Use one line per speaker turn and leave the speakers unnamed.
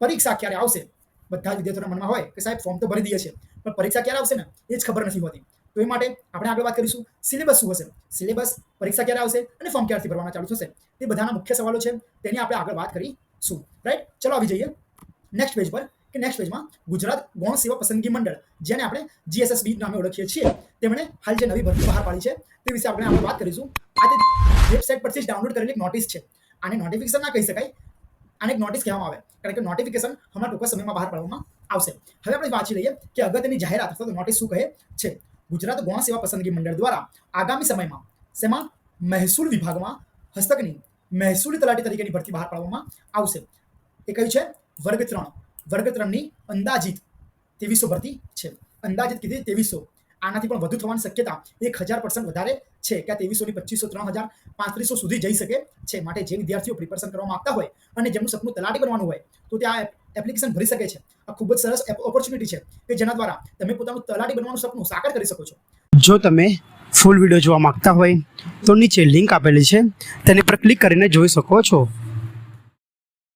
પરીક્ષા ક્યારે આવશે? બધા જ વિદ્યાર્થીઓના મનમાં હોય કે સાહેબ ફોર્મ તો ભરી દઈએ છે પણ પરીક્ષા ક્યારે આવશે ને? એ જ ખબર નથી હોતી. તો એ માટે આપણે આગળ વાત કરીશું. સિલેબસ શું હશે? સિલેબસ પરીક્ષા ક્યારે આવશે અને ફોર્મ ક્યારથી ભરવાના ચાલુ થશે? તે બધાના મુખ્ય સવાલો છે. તેની આપણે આગળ વાત કરીશું. રાઈટ ચલો આવી જઈએ. નેક્સ્ટ પેજ પર. કે નેક્સ્ટ પેજમાં ગુજરાત ગૌણ સેવા પસંદગી મંડળ, જેને આપણે જીએસએસબી નામે ઓળખીએ છીએ, તેમણે હાલ જે નવી ભરતી બહાર પાડી છે, તે વિશે આપણે આગળ વાત કરીશું. આજે વેબસાઇટ પરથી જ ડાઉનલોડ કરેલી નોટિસ છે. આને નોટિફિકેશન ના કહી શકાય. આને એક નોટિસ કહેવામાં આવે કારણ કે નોટિફિકેશન હમણાં ટૂંકા સમયમાં બહાર પાડવામાં આવશે હવે આપણે વાંચી લઈએ કે અગત્યની જાહેરાત અથવા તો નોટિસ શું કહે છે ગુજરાત ગૌણ સેવા પસંદગી મંડળ દ્વારા આગામી સમયમાં શેમાં મહેસૂલ વિભાગમાં હસ્તકની મહેસૂલી તલાટી તરીકેની ભરતી બહાર પાડવામાં આવશે એ કયું છે વર્ગ ત્રણ વર્ગ ત્રણની અંદાજિત ત્રેવીસો ભરતી છે અંદાજિત કીધી ત્રેવીસો આનાથી પણ વધુ થવાની શક્યતા એક હજાર પર્સન્ટ વધારે છે. કે ત્રેવીસોની પચીસો, ત્રણ હજાર પાંત્રીસો સુધી જઈ શકે છે માટે જે વિદ્યાર્થીઓ પ્રિપેરેશન કરવા માંગતા હોય અને જેમનું સપનું તલાટી બનવાનું હોય તો ત્યાં એપ્લિકેશન ભરી શકે છે. આ ખૂબ જ સરસ ઓપોર્ચ્યુનિટી છે કે જેના દ્વારા તમે પોતાનું તલાટી બનવાનું સપનું સાકાર કરી શકો છો.
જો તમે ફૂલ વીડિયો જોવા માંગતા હોય તો નીચે લિંક આપેલી છે. તેની પર ક્લિક કરીને જોઈ શકો છો.